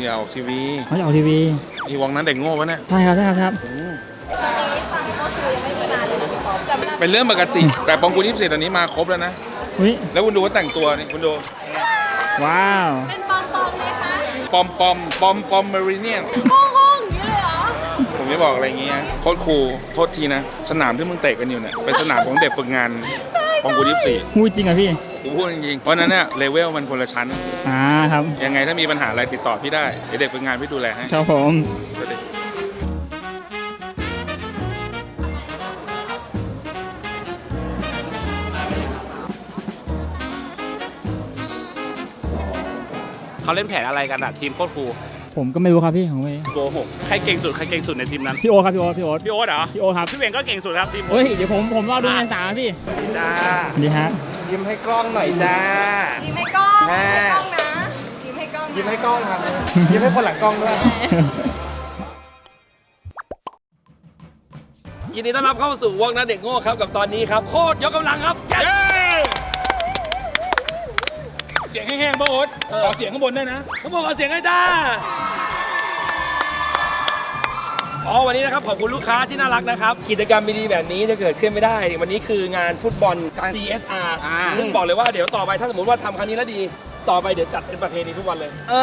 ที่ออกทีวีเขาจะออกทีวีอีวงนั้นเด็กโง่วะเนี่ยใช่ครับใช่ครับใช่ครับเป็นเรื่องปกติ แต่ปองกูยี่สิบตอนนี้มาครบแล้วนะ อุ้ยแล้วคุณดูว่าแต่งตัวนี่คุณดูว้าวเป็นปอมปอมไหมคะปอมปอมปอมปอมเมริเนียนโง่โง่อย่างนี้เลยเหรอผมจะบอกอะไรอย่างเงี้ยโคตรครูโทษทีนะ สนามที่มึงเตะกันอยู่เนี่ยเป็นสนามของเด็กฝึกงานปองกูยี่สิบพูดจริงเหรอพี่ กูพูดจริงๆเพราะฉะนั้นเนี่ยเลเวลมันคนละชั้น อ่าครับยังไงถ้ามีปัญหาอะไรติดต่อพี่ได้เดี๋ยวเด็กฝึกงานพี่ดูแลให้ครับผมสวัสดีเขาเล่นแผนอะไรกันอะทีมโคตรครู ผมก็ไม่รู้ครับพี่ผมไม่โกหกใครเก่งสุดใครเก่งสุดในทีมนั้น พี่โอ๊ตครับพี่โอ๊ตพี่โอ๊ตพี่โอ๊ตเหรอพี่โอ๊ตครับพี่เวงก็เก่งสุดครับทีมเฮ้ยเดี๋ยวผมผมรอดูในสามพี่จ้าสวัสดีฮะยิ้มให้กล้องหน่อยจ้า ยิ้มให้กล้องแม่ยิ้มให้กล้องนะยิ้มให้กล้องครับยิ้มให้คนหลังกล้องด้วยยินดีต้อนรับเข้าสู่วงนัดเด็กโง่ครับกับตอนนี้ครับ โคตรยกกำลังครับ Yes เสียงแห้งๆป่ะโอ๊ตขอเสียงข้างบนได้วยนะเขาบอกขอเสียงให้จ้าอ๋อวันนี้นะครับขอบคุณลูกค้าที่น่ารักนะครับ กิจกรรมดีๆแบบนี้จะเกิดขึ้นไม่ได้ วันนี้คืองานฟุตบอล CSR อ่าซึ่งบอกเลยว่าเดี๋ยวต่อไปถ้าสมมติว่าทำครั้งนี้แล้วดี ต่อไปเดี๋ยวจัดเป็นประเพณีทุกวันเลยเอ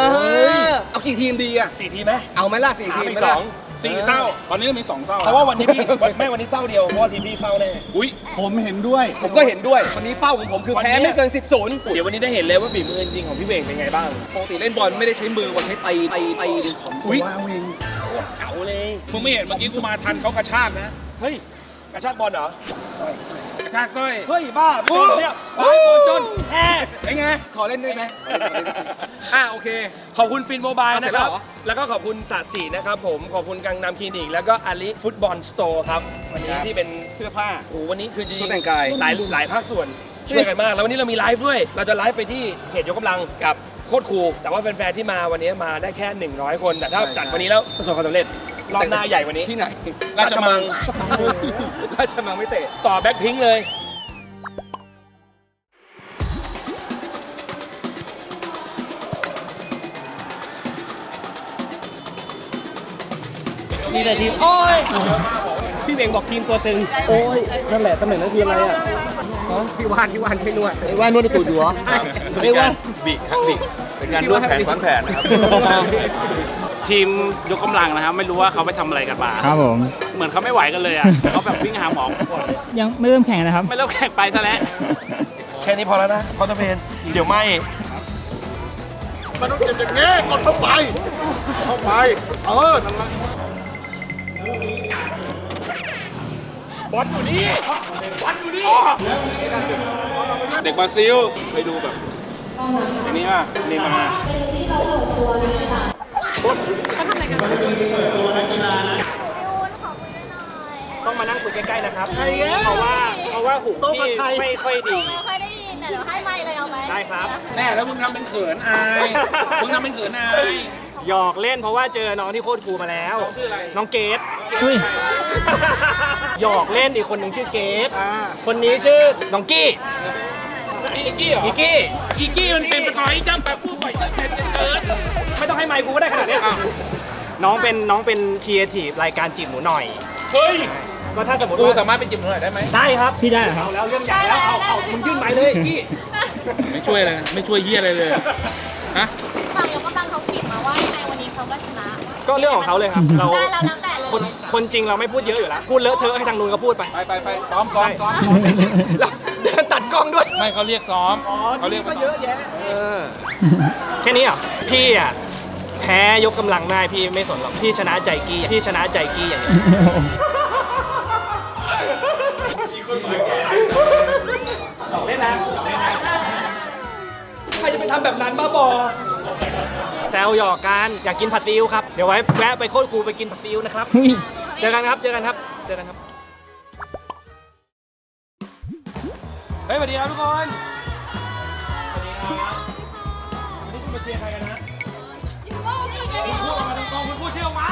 อเอากี่ทีมดีอะสี่ทีมไหมเอาไหมล่ะสี่ถามทีมอีไหมกสล่ะอง สี่เศร้า ตอนนี้ก็มีสองเศร้าเพราะว่าวันนี้พี่แม่วันนี้เศร้าเดียวเพราะว่าทีมพี่เศร้าแน่อุ้ย ผมเห็นด้วย ผมก็เห็นด้วย วันนี้เป้าของผมคือวันนี้ แพ้ไม่เกิน 10ศูนย์เดี๋ยววันนี้ได้เห็นเลยว่าฝีมือจริงๆของพี่เวงเป็นไงบ้างปกติเล่นบอลไม่ได้ใช้มือวันใช้ตีตีตีดึงผมอุ๊ยว้าวเองเก๋าเลย มึงไม่เห็นเมื่อกี้กูมาทันเขากระชากนะ เฮ้ย กระชากบอลเหรอกระชากสร้อย เฮ้ย บ้าไปจนเนี่ยไปบอลจนแฮ่เป็นไง ขอเล่นได้ไหมอะโอเค ขอบคุณฟินโมบายเอาเสร็นะจคแล้รับวเหรอแล้วก็ขอบคุณสาสีนะครับผม ขอบคุณกังนำคลินิก แล้วก็อาลีฟุตบอลสโตร์ครับ วันนี้ที่เป็นเสื้อผ้าโอ้โหวันนี้คือจริงชุดแต่งกาย หลายหลายภาคส่วนช่วยกันมาก แล้ววันนี้เรามีไลฟ์ด้วย เราจะไลฟ์ไปที่เพจยกกำลังกับโคตรครู แต่ว่าแฟนๆที่มาวันนี้มาได้แค่ 100 คน แต่ถ้าใช่จัดใช่วันนี้แล้วประสบความสำเร็จ รอบหน้าใหญ่กวันนี้ ที่ไหนราชมัง ราชมังไม่เตะ ต่อแบ็คพิงค์เลยมีแต่ทีม โอ้ย พี่เวงบอกทีมตัวตึง โอ้ย นั่นแหละตำแหน่งนั้นคืออะไรอะฮะพี่วานพี่วานช่วยนวดไอ้วานนวดตูดอยู่เหรอไอ้วานบิกครับบิกเป็นการร่วมแผนซ้อนแผนนะครับ ทีมยกกำลังนะครับ ไม่รู้ว่าเขาไปทำอะไรกันมา ครับผม เหมือนเขาไม่ไหวกันเลยอะ เขาแบบวิ่งหาหมอก่อนยังไม่เริ่มแข่งนะครับ ไม่เริ่มแข่งไปซะแล้วแค่นี้พอแล้วนะคอนเทนเดี๋ยวไม่มันต้องเจ็บอย่างนี้กดเข้าไป เข้าไป เออนั่นแหละบอลอยู่นี่บอลอยู่นี่เด็กบราซิล ไปดูแบบอันนี้ป่ะเนย์มาร์ ต้องมานั่งคุยใกล้ๆนะครับ เพราะว่าเพราะว่าหูที่ไม่ค่อยดี ไม่ค่อยได้ยินแต่เดี๋ยวให้ไมค์เลยเอาไหมได้ครับ แน่แล้วมึงทำเป็นเขินอายมึงทำเป็นเขินอายหยอกเล่นเพราะว่าเจอน้องที่โคตรครูมาแล้วชื่ออะไรน้องเกดอุ้ยหยอกเล่นอีกคนหนึ่งชื่อเกดคนนี้ชื่อน้องกี้อีกี้เหรออีกี้อีกี้มันเป็นประกอบอีจ้ำแบบผู้ปล่อยเส้นเป็นเกิน ไม่ต้องให้ไมค์กูก็ได้ขนาดเนี้ยอ้าว น้องเป็นน้องเป็นครีเอทีฟรายการจีบหนูหน่อย เฮ้ย ก็ถ้าสมมติกูว่าสามารถเป็นจิบหน่อยได้ไหม ได้ครับพี่ได้เหรอครับ เอาแล้วเรื่องใหญ่แล้วเอาเอามึงยื่นไมค์เลยกี้ไม่ช่วยเลย ไม่ช่วยเยี่ยอะไรเลยฮะฝั่งยกกำลังเขาเขียนมาว่ายังไงวันนี้เขาก็ชนะก็เรื่องของเขาเลยครับ เราได้แล้วแล้วแต่เลยคนคนจริงเราไม่พูดเยอะอยู่แล้วพูดเลอะเทอะให้ทางนู้นก็พูดไป ไปไปไปซ้อมซ้อมซ้อมแล้วเดินตัดกล้องด้วย ไม่เขาเรียกซ้อมเขาเรียกก็ว่าเยอะแยะเออแค่นี้เหรอพี่อะแพ้ยกกำลังได้พี่ไม่สนหรอกพี่ชนะใจกี้พี่ชนะใจกี้อย่างเดียวหลอกเล่นนะใครจะไปทำแบบนั้นบ้าบอแซวหยอกกันอยากกินผัดซีอิ๊วครับ เดี๋ยวไว้แวะไปโคตรครูไปกินผัดซีอิ๊วนะครับอุ้ยเจอกันครับ เจอกันครับ เจอกันครับ เฮ้ยสวัสดีครับทุกคน สวัสดีครับวันนี้จะมาเชียร์ใครกันนะคุณ พูดออกมาตรงๆคุณพูดชื่อออกมา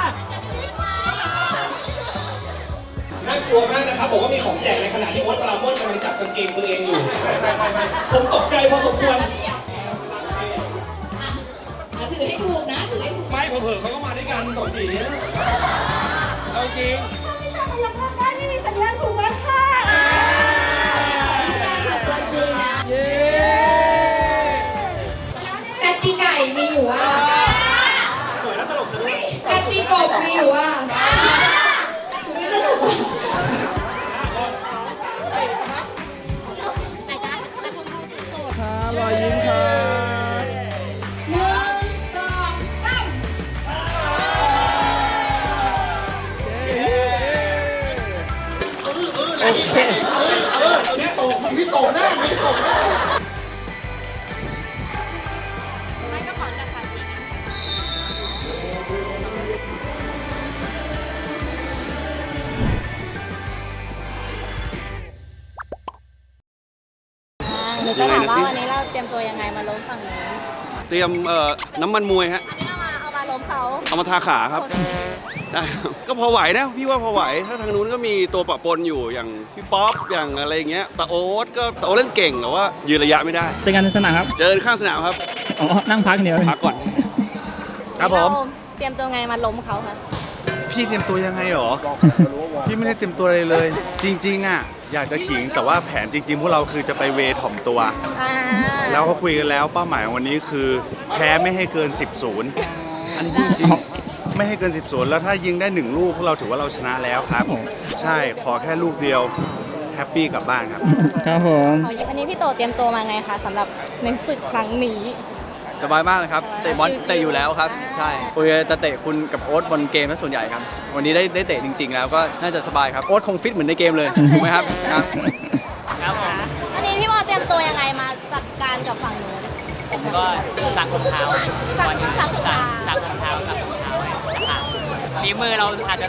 น่ากลัวมากนะครับบอกว่ามีของแจกในขณะที่โอ๊ตปราโมทกำลังจับกางเกงตัวเองอยู่ผมตกใจพอสมควร ถือให้ถูกนะ ถือให้ถูกไม่เผลอๆเขาก็มาด้วยกันสองสีนะเอาจริงกติไก่มีอยู่ว่า ติกบ ยมเอ่อน้ำมันมวยฮะ อันนี้เอามาเอามาล้มเขาเอามาทาขาครับ ได้ครับก็พอไหวนะพี่ว่าพอไหว ถ้าทางนู้นก็มีตัวปะปนอยู่อย่างพี่ป๊อปอย่างอะไรอย่างเงี้ยตาโอ๊ตก็ตาโอ๊ตเล่นเก่งแต่ว่ายืนระยะไม่ได้เป็นการสนามครับ เจอข้างสนามครับ อ๋อ นั่งพักเดียวเลยพักก่อน ครับผมเราเตรียมตัวไงมาล้มเขาคะพี่เตรียมตัวยังไงหรอ พี่ไม่ได้เตรียมตัวอะไรเลย จริง ๆ อะ อยากจะขิงแต่ว่าแผนจริงๆ พวกเราคือจะไปเวทถ่อมตัว อ่าแล้วก็คุยกันแล้วเป้าหมายของวันนี้คือแพ้ไม่ให้เกิน 10ศูนย์อันนี้พูดจริงไม่ให้เกิน 10ศูนย์แล้วถ้ายิงได้หนึ่งลูกพวกเราถือว่าเราชนะแล้วครับ ใช่ขอแค่ลูกเดียวแฮปปี้กลับบ้านครับ ครับผมอันนี้พี่โตเตรียมตัวมาไงคะสำหรับในศึกครั้งนี้ สบายมากเลยครับ เตะบอลชิวๆเตะอยู่แล้วครับอ่าใช่โอเคจะเตะคุณกับโอ๊ตบนเกมซะส่วนใหญ่ครับ วันนี้ได้ได้เตะจริง ๆ แล้วก็น่าจะสบายครับ โอ๊ตคงฟิตเหมือนในเกมเลย ถูกไหมครับ ครับ อันนี้พี่บอลเตรียมตัวยังไงมาจัดการกับฝั่งนู้นผมก็ซักรองเท้าซักซักรองเท้าซักรองเท้าซักรองเท้าให้สะอาดฝีมือเราอาจจะ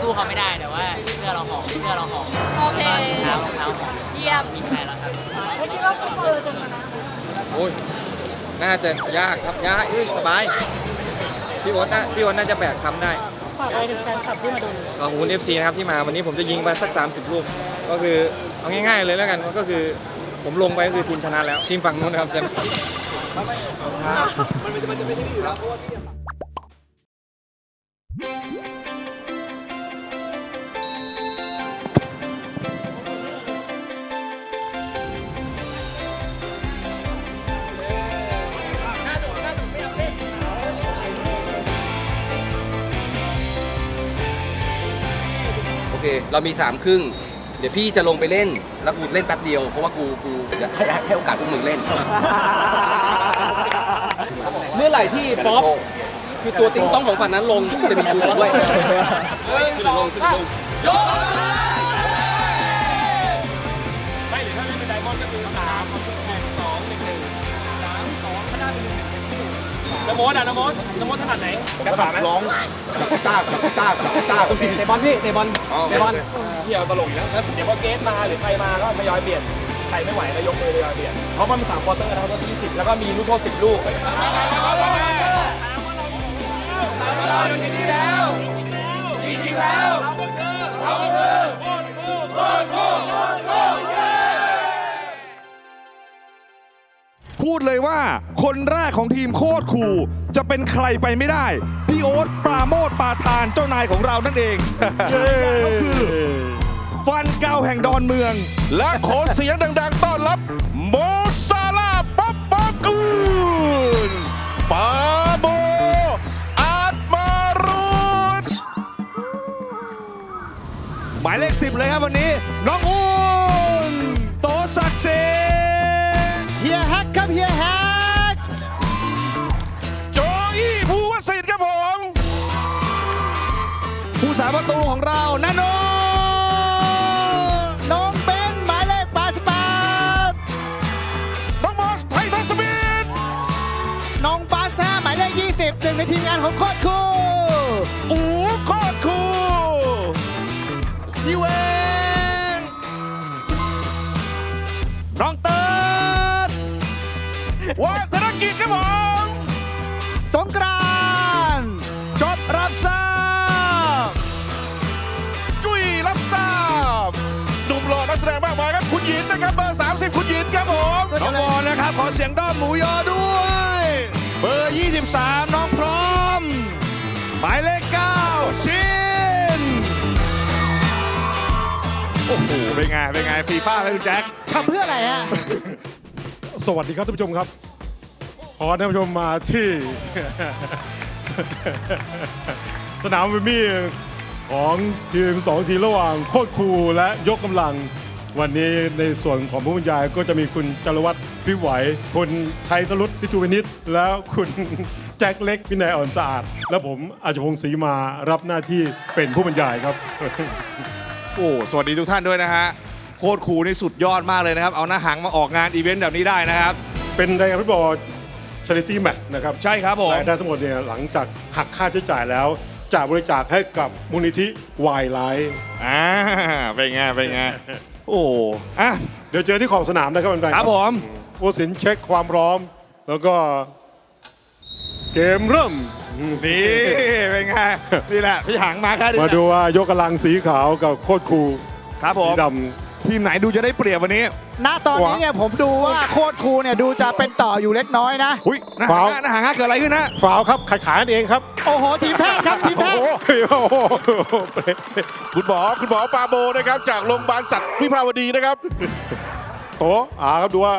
สู้เขาไม่ได้แต่ว่าเสื้อเราหอมเสื้อเราหอมโอเครองเท้ารองเท้าหอมเยี่ยม มีใช่แล้วครับไม่คิดว่าคุณเปิดจะมานะโอ้ย น่าจะยากครับยากเอ้ยสบาย พี่โอ๊ตน่าพี่โอ๊ตน่าจะแบกทำได้ ฝากอะไรถึงแฟนคลับที่มาดู ขอบคุณเอฟซีนะครับที่มาวันนี้ผมจะยิงไปสัก 30 ลูก ก็คือเอาง่ายๆเลยแล้วกันก็คือผมลงไปก็คือทีมชนะแล้ว ทีมฝั่งนู้นนะครับจะ เค เรามี3ครึ่ง เดี๋ยวพี่จะลงไปเล่น แล้วกูเล่นแป๊บเดียว เพราะว่ากูกูจะให้ให้โอกาสพวกมึงเล่น เมื่อไหร่ที่ป๊อปคือตัวติ๊งต้องของฝั่งนั้นลงจะมีกูด้วยหนึ่งสองสามยก น้ำมดอะน้ำมดน้ำมดถนัดไหนกระถางร้องตากตากตากเตะบอลพี่เตะบอลเตะบอลเที่ยวตลกอยู่แล้วแล้วเดี๋ยวพอเกสมาหรือใครมาก็ทยอยเปลี่ยนใครไม่ไหวก็ยกมือทยอยเปลี่ยนเพราะมันมีสามควอเตอร์นะครับยี่สิบแล้วก็มีลูกโทษสิบลูกแล้วเรา พูดเลยว่า คนแรกของทีมโคตรคูลจะเป็นใครไปไม่ได้ พี่โอ๊ตปราโมทปาทานเจ้านายของเรานั่นเองก็คือ ฟันเกาแห่งดอนเมือง และขอเสียงดัง ๆ ต้อนรับ โมซาลาป๊อปปอกูลปาโบอาร์ตมารุนหมายเลขสิบเลยครับวันนี้ น้องอุ่ ผู้สาประตูของเรานาโนน้องเบนหมายเลขปาสปาน้องมอสไททัสมิธน้องบาซ่าหมายเลข20หนึ่งในทีมงานของโคตรคูอูโคตรคูยูเองน้องเติร์ดวัฒนกิจครับผมสงกราน ครับคุณหยินนะครับเบอร์ 30 คุณหยินครับผมน้องวอนนะครับขอเสียงด้อมหมูยอด้วย เบอร์ 23 น้องพร้อม หมายเลข 9 ชินโอ้โหเป็นไงเป็นไงฟีฟ่าไหมคุณแจ็คทำเพื่ออะไรฮะ สวัสดีครับท่านผู้ชมครับ ขอท่านผู้ชมมาที่ สนามวิมมี่ของทีม2ทีมระหว่างโคตรครูและยกกำลัง วันนี้ในส่วนของผู้บรรยายก็จะมีคุณจารวัตรพิไหว คุณไทยสรุตพิทูวนิชแล้วคุณ แจ็คเล็กวินัยอ่อนสะอาด และผมอาจจะพงศ์ศรีมารับหน้าที่เป็นผู้บรรยายครับ โอ้ สวัสดีทุกท่านด้วยนะฮะ โคตรคูลนี่สุดยอดมากเลยนะครับ เอาหน้าหังมาออกงานอีเวนต์แบบนี้ได้นะครับ เป็นรายการฟุตบอลชาริตี้แมตช์นะครับใช่ครับผม รายได้ทั้งหมดเนี่ยหลังจากหักค่าใช้จ่ายแล้ว จะบริจาคให้กับมูลนิธิวายไลท์ อ่าเป็นไงเป็นไง โอ้อะเดี๋ยวเจอที่ขอบสนามนะครับแฟนๆครับผมผู้สินเช็คความพร้อม แล้วก็เกมเริ่ม นี่เป็นไงนี่แหละพี่หังมาแค่นี้มาดูว่ายกกำลังสีขาวกับโคตรคูลครับผสีมด ทีมไหนดูจะได้เปรียบวันนี้ ณตอนนี้เนี่ยผมดูว่าโคตรครูเนี่ยดูจะเป็นต่ออยู่เล็กน้อยนะ อุ้ยหน้าหังหน้าหังเกิดอะไรขึ้นนะำฝาวครับขายขายกันเองครับโอ้โห ทีมแพทย์ครับทีมแพทย์โอ้โหคุณหมอคุณหมอปาโบนะครับ จากโรงพยาบาลสัตว์วิภาวดีนะครับ โตอ่าครับดูว่า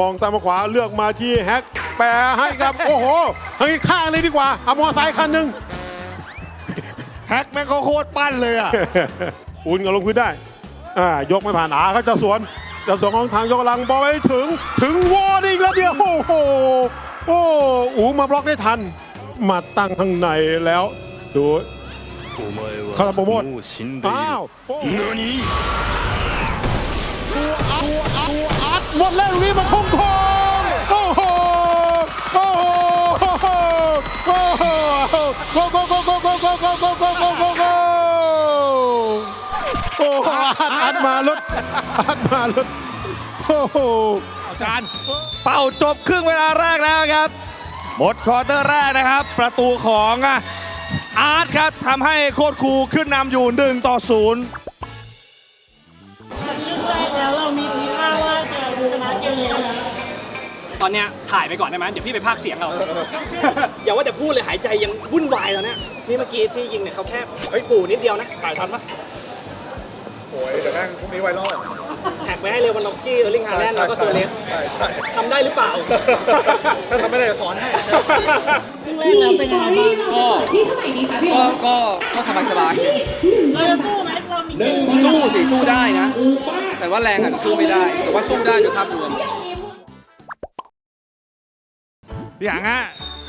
มองซ้ายมองขวาเลือกมาที่แฮกแปรให้ครับ โอ้โหเฮ้ยข้างเลยดีกว่าเอามอไซค์คันหนึ่งแฮกแม่งก็โคตรปั้นเลยอะ อุ่นกับลงพื้นได้ อ่ายกไม่ผ่านอาเขาจะสวนจะสวนของทางยกกำลังบอลไปถึงถึงวอลอีกแล้วเดียวโอ้โหโอ้อูมาบล็อกได้ทัน มาตั้งข้างในแล้วดูคาราโปรโมทอ้าวโอ้ตัวอัดตัวอัดหมดแล้วนี่มาคงคง ดมารถอัดมารถโอ้โหอาจารย์เป่าจบครึ่งเวลาแรกแล้วครับ หมดควอเตอร์แรกนะครับ ประตูของอาร์ตครับทำให้โคตรครูขึ้นนำอยู่1ต่อ0ตอนเนี้ยถ่ายไปก่อนได้ไหมเดี๋ยวพี่ไปพากเสียงเอาอย่าว่าแต่พูดเลยหายใจยังวุ่นวายแล้วเนี่ยนี่เมื่อกี้ที่ยิงเนี่ยเขาแค่เฮ้ยขู่นิดเดียวนะถ่ายทันปะ โอ้ยเดี๋ยวแม่งพรุ่งนี้ไวรัลแท็กไปให้เลวันดอฟสกี้เออร์ลิงฮาแลนด์แล้วก็ตัวเล็กใช่ใช่ทำได้หรือเปล่า ถ้าทำไม่ได้จะสอนให้มีสตอรี่เราจะเปิดที่เท่าไหร่ดีคะพี่โอ๊ตก็ก็สบายสบายเราจะสู้ไหมเรามีเกมสู้สิสู้ได้นะ แต่ว่าแรงอาจจะสู้ไม่ได้ แต่ว่าสู้ได้โดยภาพรวม พี่หังฮะ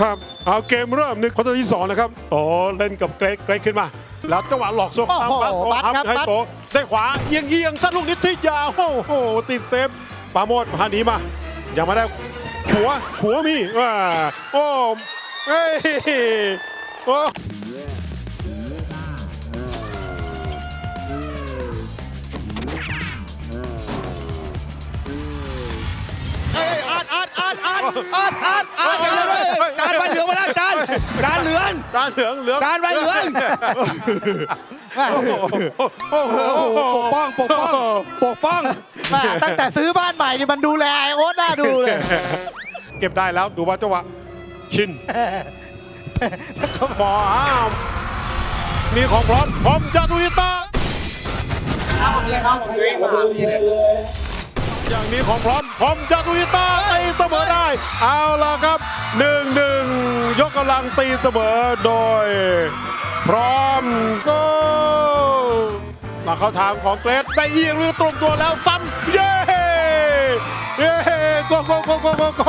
ครับเอาเกมเริ่มในควอเตอร์ที่สองนะครับโตเล่นกับเกรกเกรกขึ้นมา แล้วจังหวะหลอกโซ่โอ้โหตามบัตรครับให้บัตรโตได้ขวาเอียงเอียงสั้นลูกนิดที่ยาวโอ้โหติดเซฟปราโมดพาหนีมายังไม่ได้หัวหัวมีว่าโอ้เฮ้ยโอ้เอ้ยอาร์ตอาร์ตอาร์ตอาร์ตอาร์ตอาร์ตอาร์ตอาร์ตเลยจานใบเหลืองมาแล้วจานจานเหลืองด้านเหลืองเหลืองจานใบเหลืองโอ้โหโอ้โหโอ้โหปกป้องปกป้องปกป้องแม่ตั้งแต่ซื้อบ้านใหม่นี่มันดูแลไอ้โอ๊ตน่าดูเลยเก็บได้แล้วดูว่าจังหวะชินหมออ้าวมีของพร้อมพร้อมยาตุยิตา อย่างนี้ของพร้อมพร้อมจาตุยิตาตีเสมอได้ เอาละครับหนึ่งหนึ่งยกกำลังตีเสมอโดย พร้อมก็มาเข้าทางของเกรดได้เอียงมือตรงตัวแล้วซ้ำเย กโกโกโกโกโก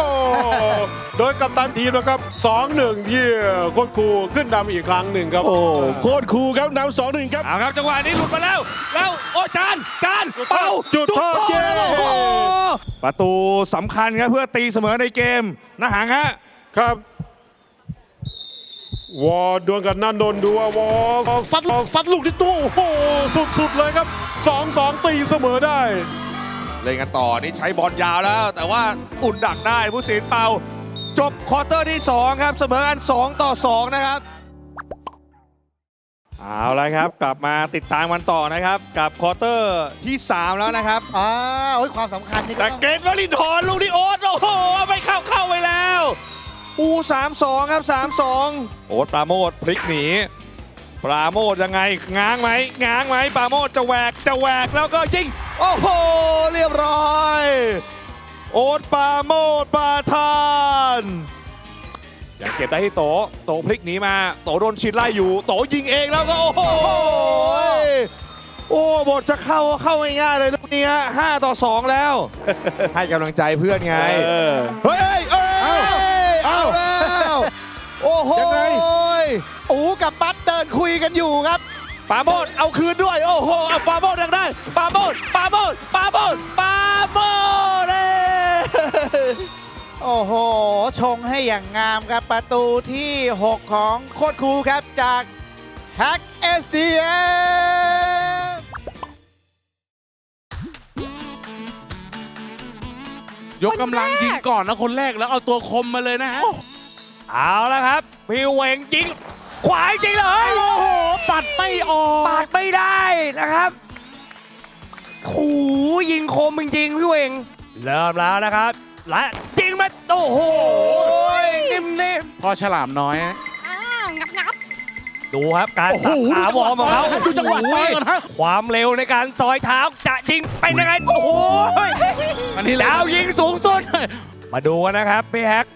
โดยกัปตันทีมนะครับ2-1ที่โคตรคูลขึ้นนำอีกครั้งหนึ่งครับโอ้โคตรคูลครับนำสองหนึ่งครับเอาครับจังหวะนี้หลุดมาแล้ว แล้วโอ้จานจานเป่าจุดโทษเย้แล้วโอ้โหประตูสำคัญครับเพื่อตีเสมอในเกมนะหังฮะครับวอดวลกับนันนนท์ดูว่าวอซัดซัดลูกที่ตู้โอ้โหสุดๆเลยครับ 2-2 ตีเสมอได้ เล่นกันต่อนี่ใช้บอลยาวแล้ว แต่ว่าอุดดักได้ผู้สินเป่า จบควอเตอร์ที่ 2 ครับ เสมอกัน 2 ต่อ 2 นะครับ เอาละครับ กลับมาติดตามกันต่อนะครับ กับควอเตอร์ที่ 3 แล้วนะครับ อ่าโอ้ยความสำคัญนี่ก็แต่ต้อง เกรทวลินทรลูกที่โอ๊ตโอ้โหเอาไปเข้าเข้าไปแล้ว อูสามสองครับสามสองโอ๊ตปราโมทพลิกหนี ปราโมทยังไงง้างไหมง้างไหมปราโมทจะแหวกจะแหวกแล้วก็ยิงโอ้โหเรียบร้อย โอ๊ตปราโมทปาทานยังเก็บได้ที่โตโตพลิกหนีมาโตโดนชิดไล่อยู่ โตยิงเองแล้วก็โอ้โหโอ้บทจะเข้าก็เข้าง่ายๆเลยลูกนี้ฮะห้าต่อสองแล้ว ให้กำลังใจเพื่อนไงเฮ้ยเอ้ย กับบัตเดินคุยกันอยู่ครับปาโมดเอาคืนด้วย โอ้โหเอาปาโมดยังได้ปาโมดปาโมดปาโมดปาโมดเอ้ยโอ้โห ชงให้อย่างงามครับประตูที่ 6 ของโคตรครูครับจากแฮก SDM ยกกำลังยิงก่อนนะคนแรกแล้วเอาตัวคมมาเลยนะฮะ เอาละครับ พี่เหวงยิง ขวาจริงเลยโอ้โห ปัดไม่ออก ปาดไม่ได้นะครับโอ้โหยิงคมจริงๆพี่เหวงเริ่มแล้วนะครับ และยิงมาโอ้โหนิ่มๆพอฉลามน้อยนะดูครับการโอ้โหสับขาวอร์มของเขาดูจังหวะซอยก่อนฮะ ความเร็วในการซอยเท้าจะยิงเป็นยังไงโอ้โหอันนี้เลย ดาวยิงสูงสุด มาดูกันนะครับพี่แฮก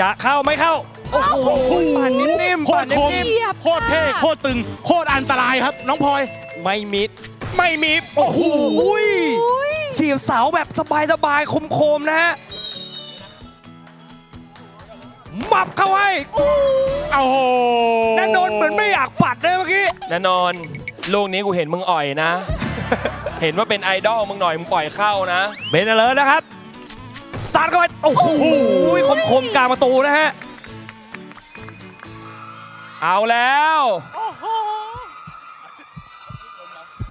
จะเข้าไม่เข้า โอ้โหปั่นนิ่มโคๆปั่ตนรคมนิ่มโคตรเท่โคตรตึงโคตรอันตรายครับ น้องพลอย ๆไม่มิด ไม่มีโอ้โหเสียบเสาแบบสบายๆคมๆนะฮะมับเข้าให้โอ้โหนันนนท์เหมือนไม่อยากปัดเลยเมื่อกี้นันนนท์ลูกนี้กูเห็นมึงอ่อยนะ เห็นว่าเป็นไอดอลมึงหน่อยมึงปล่อยเข้านะ เบนเลยนะครับซัดเข้าไป โอ้โหคมคมๆกลางประตูนะฮะ เอาแล้ว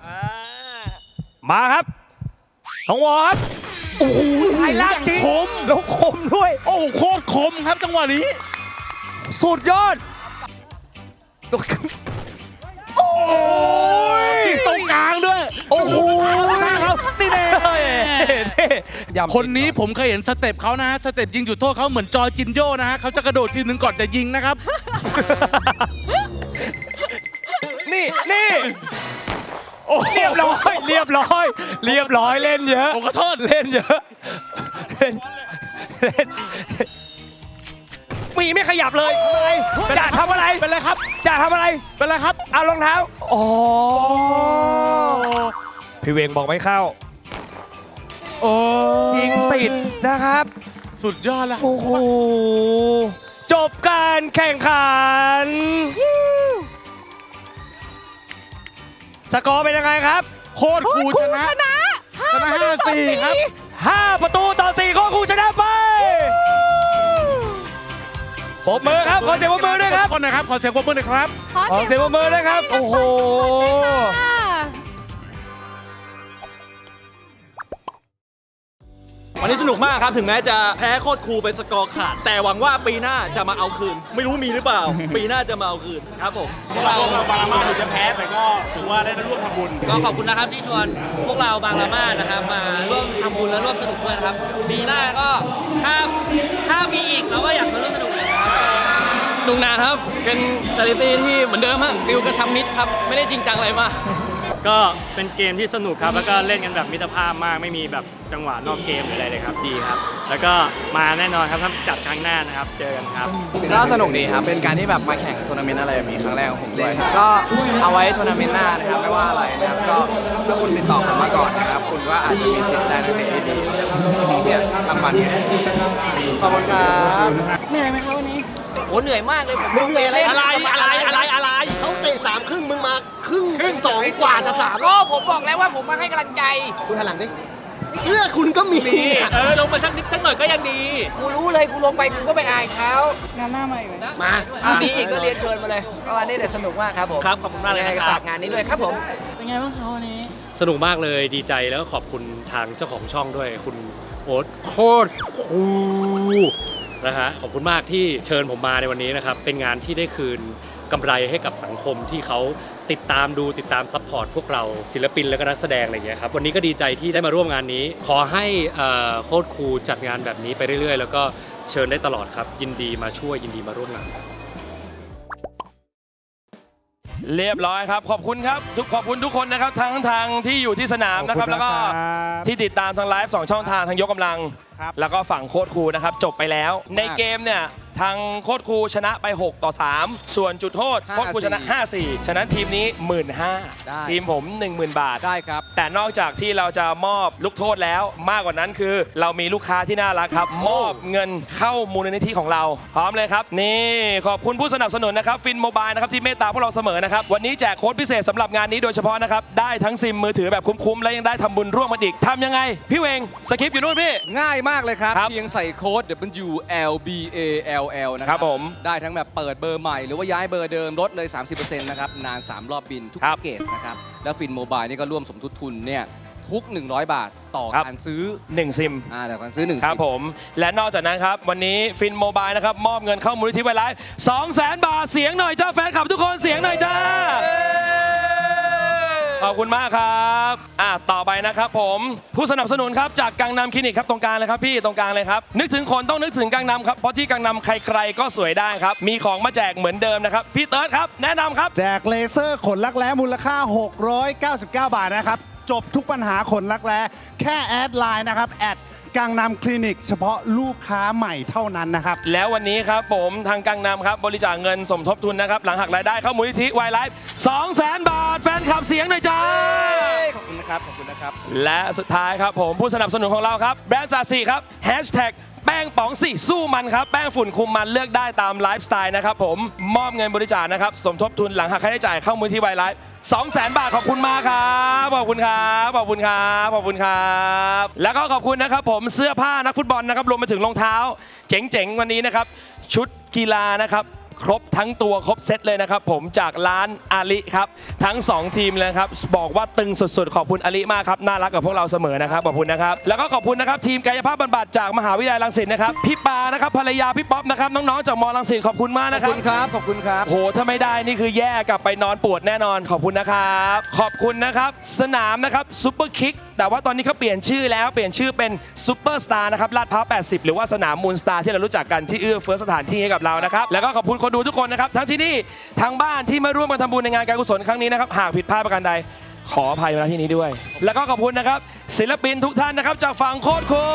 อ่ามาครับน้องวอครับโอ้โหสายลากจริงคมแล้วคมด้วย โอ้โหโคตรคมครับจังหวะนี้ สุดยอดโอ้ยตรงกลางด้วย โอ้โหครับนี่แน่ ยำคนนี้ผมเคยเห็นสเต็ปเขานะฮะสเต็ปยิงจุดโทษเขาเหมือนจอจินโยนะฮะเขาจะกระโดดทีนึงก่อนจะยิงนะครับ นี่นี่โอ้โหเรียบร้อยเรียบร้อย เรียบร้อยเล่นเยอะ ผมขอโทษ เล่นเยอะเล่นเล่นมีไม่ขยับเลยทำอะไรจะทำอะไรเป็นไรครับจะทำอะไร เป็นไรครับ เอารองเท้า อ๋อ พี่เวงบอกไม่เข้า โอ้ยิงติดนะครับ สุดยอดแล้วโอ้โห จบการแข่งขัน สกอร์เป็นยังไงครับ โคตรครูชนะชนะชนะห้าสี่ครับ 5 ประตูต่อ4ก็ครูชนะไปปรบมือครับ ขอเสียงปรบมือด้วยครับคนนะครับขอเสียงปรบมือหน่อยครับ ขอเสียงปรบมือด้วยครับ โอ้โห วันนี้สนุกมากครับ ถึงแม้จะแพ้โคตรครูเป็นสกอร์ขาด แต่หวังว่าปีหน้าจะมาเอาคืน ไม่รู้มีหรือเปล่า ปีหน้าจะมาเอาคืนครับผมพวกเราบางละมาถึงจะแพ้แต่ก็ถือว่าได้ร่วมทำบุญ ก็ขอบคุณนะครับที่ชวนพวกเราบางละมาดนะครับมาร่วมทำบุญและร่วมสนุกด้วยนะครับปีหน้าก็ถ้าถ้ามีอีกเราก็อยากมาร่วมสนุกเลยครับดุงนาครับ เป็นสถิติที่เหมือนเดิมฮะฟิลกระชับมิตรครับ ไม่ได้จริงจังอะไรมาก ก็เป็นเกมที่สนุกครับ แล้วก็เล่นกันแบบมิตรภาพมากไม่มีแบบจังหวะนอกเกมหรืออะไรเลยครับดีครับ แล้วก็มาแน่นอนครับถ้าจัดครั้งหน้านะครับ เจอกันครับ ก็สนุกดีครับ เป็นการที่แบบมาแข่งทัวร์นาเมนต์อะไรแบบนี้ครั้งแรกของผมด้วยก็เอาไว้ทัวร์นาเมนต์หน้านะครับ ไม่ว่าอะไรนะครับ ก็ถ้าคุณติดต่อผมมาก่อนนะครับ คุณก็อาจจะมีสิทธิ์ได้นักเตะที่ดีเนี่ยรางวัลเนี่ยขอบคุณครับเหนื่อยไหมคะวันนี้โอ้เหนื่อยมากเลยผมเหนื่อยอะไรอะไรอะไรอะไรอะไร ครึ่งครึ่ง สองกว่าจะสามก็ผมบอกแล้วว่าผมมาให้กำลังใจ คุณหันหลังดิเสื้อคุณก็มีเออลงมาสักนิดสักหน่อยก็ยังดีกูรู้เลยกูลงไปกูก็ไปอายเขางานหน้ามาอีกไหมมาอะมีอีกก็เรียนเชิญมาเลยก็วันนี้เดี๋ยวสนุกมากครับผมครับขอบคุณมากเลยยังไงนะก็ครัฝาบ กงานนี้ด้วยครับผม เป็นไงบ้างคะวันนี้ สนุกมากเลยดีใจแล้วก็ขอบคุณทางเจ้าของช่องด้วย คุณโอ๊ตโคตรคูลนะฮะขอบคุณมากที่เชิญผมมาในวันนี้นะครับ เป็นงานที่ได้คืน กำไรให้กับสังคมที่เขาติดตามดูติดตามซัพพอร์ตพวกเราศิลปินและก็นักแสดงอะไรอย่างเงี้ยครับวันนี้ก็ดีใจที่ได้มาร่วมงานนี้ ขอให้เอ่อโคตรคูลจัดงานแบบนี้ไปเรื่อยๆ แล้วก็เชิญได้ตลอดครับ ยินดีมาช่วยยินดีมาร่วมงานเรียบร้อยครับ ขอบคุณครับ ทุกขอบคุณทุกคนนะครับ ทั้งทางที่อยู่ที่สนามนะครับขอบคุณแล้วก็นะครับที่ติดตามทางไลฟ์สองช่องทางทางยกกำลังครับแล้วก็ฝั่งโคตรครูนะครับ จบไปแล้ว ในเกมเนี่ย ทางโคตรครูชนะไป 6 ต่อ 3 ส่วนจุดโทษ5-4โคตรครูชนะ 5-4 ฉะนั้นทีมนี้ 1 5ื่นได้ ทีมผม 10,000 บาท ได้ครับ แต่นอกจากที่เราจะมอบลูกโทษแล้วมากกว่านั้นคือ เรามีลูกค้าที่น่ารักครับ มอบเงินเข้ามูลนิธิของเรา พร้อมเลยครับ นี่ขอบคุณผู้สนับสนุนนะครับฟินโมบายนะครับที่เมตตาพวกเราเสมอนะครับ วันนี้แจกโค้ดพิเศษสำหรับงานนี้โดยเฉพาะนะครับ ได้ทั้งซิมมือถือแบบคุ้มๆ และยังได้ทำบุญร่วมกันอีกทำยังไง พี่เวงสคริปต์อยู่นู่นพี่ ง่ายมากเลยครับ ครับเพียงใส่โค้ด W L B A L L นะคครัรับบผมได้ทั้งแบบเปิดเบอร์ใหม่หรือว่าย้ายเบอร์เดิมลดเลย 30%นะครับนาน 3 รอบบินทุกครับแพ็กเกจนะครับ แล้วฟินโมบายนี่ก็ร่วมสมทบทุนเนี่ยทุก 100 บาทต่อครับ การซื้อ1ซิม อ่าแต่การซื้อ1ครับผม และนอกจากนั้นครับ วันนี้ฟินโมบายนะครับ มอบเงินเข้ามูลนิธิไวไลฟ์2 0 0 0 0 0บาทเสียงหน่อยจ้าแฟนคลับทุกคนเสียงหน่อยจ้า ขอบคุณมากครับอะต่อไปนะครับผมผู้สนับสนุนครับจากกังนำคลินิกครับตรงกลางเลยครับพี่ตรงกลางเลยครับนึกถึงคนต้องนึกถึงกังนำครับเพราะที่กังนำใครๆก็สวยได้ครับ มีของมาแจกเหมือนเดิมนะครับพี่เติร์ดครับแนะนำครับ แจกเลเซอร์ขนรักแร้มูลค่า 699 บาทนะครับ จบทุกปัญหาขนรักแร้แค่แอดไลน์นะครับแอด กังนำคลินิก เฉพาะลูกค้าใหม่เท่านั้นนะครับ แล้ววันนี้ครับผมทางกังนำครับบริจาคเงินสมทบทุนนะครับ หลังหักรายได้เข้ามูลนิธิไวไลฟ์2 0 0 0 0 0บาท แฟนคลับเสียงหน่อยจ้า ขอบคุณนะครับ ขอบคุณนะครับ และสุดท้ายครับผมผู้สนับสนุนของเราครับ แบรนด์ซาซีครับแฮชแท็ก แป้งป๋องสิสู้มันครับ แป้งฝุ่นคุมมันเลือกได้ตามไลฟ์สไตล์นะครับผมมอบเงินบริจาคนะครับ สมทบทุนหลังหักค่าใช้จ่ายเข้ามูลที่ไวไลฟ์สองแสนบาทขอบคุณมากครับขอบคุณครับขอบคุณครับขอบคุณครับ แล้วก็ขอบคุณนะครับผมเสื้อผ้านักฟุตบอลนะครับรวมไปถึงรองเท้า เจ๋งๆวันนี้นะครับ ชุดกีฬานะครับ ครบทั้งตัวครบเซตเลยนะครับผมจากร้านอาลิครับ ทั้ง 2 ทีมเลยนะครับ บอกว่าตึงสุดๆ ขอบคุณอาลิมากครับ น่ารักกับพวกเราเสมอนะครับ ขอบคุณนะครับ แล้วก็ขอบคุณนะครับ ทีมกายภาพบำบัดจากมหาวิทยาลัยรังสิตนะครับ พี่ปานะครับภรรยาพี่ป๊อปนะครับ น้องๆจากมอรังสิตขอบคุณมากขอนะบครัคุบณครับ ขอบคุณครับ โห ถ้าไม่ได้นี่คือแย่กลับไปนอนปวดแน่นอน ขอบคุณนะครับ ขอบคุณนะครับ สนามนะครับซูเปอร์คิก แต่ว่าตอนนี้เขาเปลี่ยนชื่อแล้วเปลี่ยนชื่อเป็นซูเปอร์สตาร์นะครับลาดพร้าว 80 หรือว่าสนามมูลสตาร์ที่เรารู้จักกันที่เอื้อเฟื้อสถานที่ให้กับเรานะครับ แล้วก็ขอบคุณคนดูทุกคนนะครับทั้งที่นี่ทางบ้านที่มาร่วมกันทำบุญในงานการกุศลครั้งนี้นะครับหากผิดพลาดประการใดขออภัยมาที่นี้ด้วย แล้วก็ขอบคุณนะครับศิลปินทุกท่านนะครับจากฝั่งโคตรคู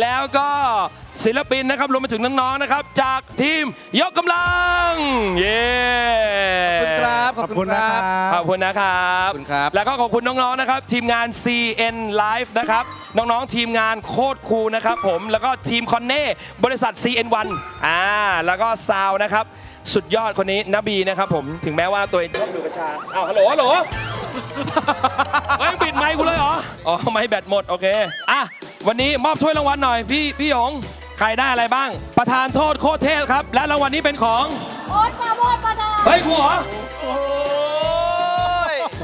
แล้วก็ศิลปินนะครับรวมไปถึงน้องๆนะครับ จากทีมยกกำลัง เย้ขอบคุณครับขอบคุณครับ ขอบคุณนะครับขอบคุณครับ แล้วก็ขอบคุณน้องๆนะครับ ทีมงาน CN Live นะครับ น้องๆทีมงานโคตรคูลนะครับผมแล้วก็ทีมคอนเน่บริษัท CN1 อ่าแล้วก็ซาวนะครับ สุดยอดคนนี้นบีนะครับผมถึงแม้ว่าตัวเองชอบดูกัญชาอ้าวฮัลโหลฮัลโหลเฮ้ยปิดไมค์กูเลยเหรออ๋อไมค์แบตหมดโอเคอะวันนี้มอบถ้วยรางวัลหน่อยพี่พี่หยงใครได้อะไรบ้าง ประธานโทษโคตรเทพครับ และรางวัลนี้เป็นของโอ๊ตปราโมดประดาเฮ้ยกูเหรอ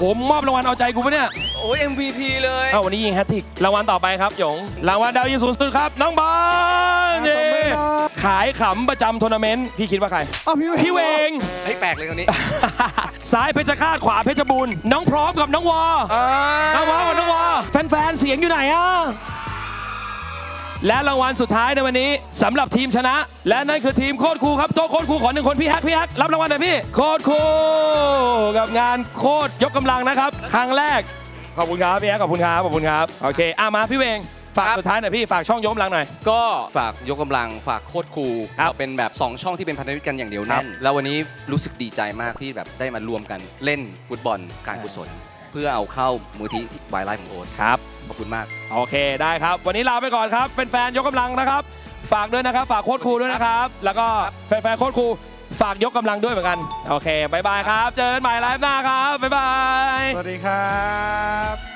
ผมมอบรางวัลเอาใจกูปะเนี่ยโอ้ย MVP เลยเอาวันนี้ยิงแฮตทริกรางวัลต่อไปครับหยงรางวัลดาวยิงสูงสุดครับน้องบอลเย้ ขายขำประจำทัวร์นาเมนต์พี่คิดว่าใคร อ้าวพี่เวงพี่เวง เฮ้ยแปลกเลยคนนี้ ซ้ายเพชรฆาตขวาเพชรบูรณ์น้องพร้อมกับน้องวอน้องวอกับน้องวอแฟนๆเสียงอยู่ไหนอะและรางวัลสุดท้ายในวันนี้สำหรับทีมชนะ และนั่นคือทีมโคตรครูครับโต๊ะโคตรครูขอหนึ่งคนพี่แฮกพี่แฮกรับรางวัลหน่อยพี่โคตรครูกับงานโคตรยกกำลังนะครับ ครั้งแรกขอบคุณครับพี่แฮกขอบคุณครับขอบคุณครับโอเคอะมาพี่เวง ฝากครับสุดท้ายหน่อยพี่ฝากช่องยกกำลังหน่อย ก็ฝากยกกำลังฝากโคตรครูครับเราเป็นแบบ 2 ช่องที่เป็นพันธมิตรกันอย่างเดียวครัแน่บนแล้ววันนี้รู้สึกดีใจมากที่แบบได้มารวมกันเล่นฟุตบอลการกุศล เพื่อเอาเข้ามูลที่วายไลฟ์ของโอ๊ตครับ ขอบคุณมาก โอเคได้ครับ วันนี้ลาไปก่อนครับแฟนๆยกกำลังนะครับ ฝากด้วยนะครับ ฝากโค้ดครูด้วยนะครับ แล้วก็แฟนๆโค้ดครูฝากยกกำลังด้วยเหมือนกัน โอเคบายบายครับ เจอกันใหม่ไลฟ์หน้าครับบ๊ายบาย สวัสดีครับ